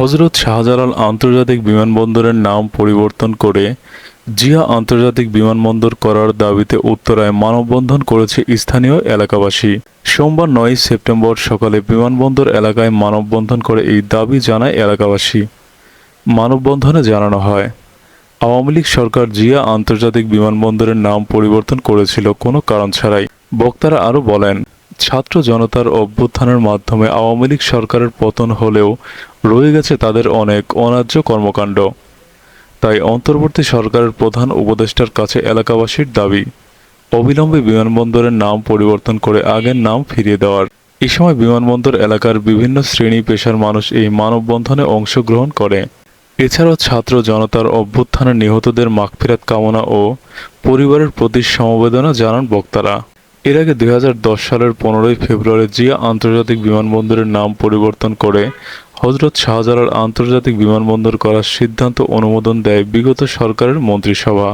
হজরত শাহজালাল আন্তর্জাতিক বিমানবন্দরের নাম পরিবর্তন করে জিয়া আন্তর্জাতিক বিমানবন্দর করার দাবিতে উত্তরায় মানববন্ধন করেছে স্থানীয় এলাকাবাসী। সোমবার নয় সেপ্টেম্বর সকালে বিমানবন্দর এলাকায় মানববন্ধন করে এই দাবি জানায় এলাকাবাসী। মানববন্ধনে জানানো হয়, আওয়ামী লীগ সরকার জিয়া আন্তর্জাতিক বিমানবন্দরের নাম পরিবর্তন করেছিল কোনো কারণ ছাড়াই। বক্তারা আরও বলেন, ছাত্র জনতার অভ্যুত্থানের মাধ্যমে আওয়ামী লীগ সরকারের পতন হলেও রয়ে গেছে তাদের অনেক অন্যায্য কর্মকাণ্ড। তাই অন্তর্বর্তী সরকারের প্রধান উপদেষ্টার কাছে এলাকাবাসীর দাবি, অবিলম্বে বিমানবন্দরের নাম পরিবর্তন করে আগের নাম ফিরিয়ে দেওয়ার। এ সময় বিমানবন্দর এলাকার বিভিন্ন শ্রেণি পেশার মানুষ এই মানববন্ধনে অংশগ্রহণ করে। এছাড়াও ছাত্র জনতার অভ্যুত্থানে নিহতদের মাগফিরাত কামনা ও পরিবারের প্রতি সমবেদনা জানান বক্তারা। এর আগে দু হাজার দশ সালের পনেরোই ফেব্রুয়ারি জিয়া আন্তর্জাতিক বিমানবন্দরের নাম পরিবর্তন করে হজরত শাহজালাল আন্তর্জাতিক বিমানবন্দর করার সিদ্ধান্ত অনুমোদন দেয় বিগত সরকারের মন্ত্রিসভা।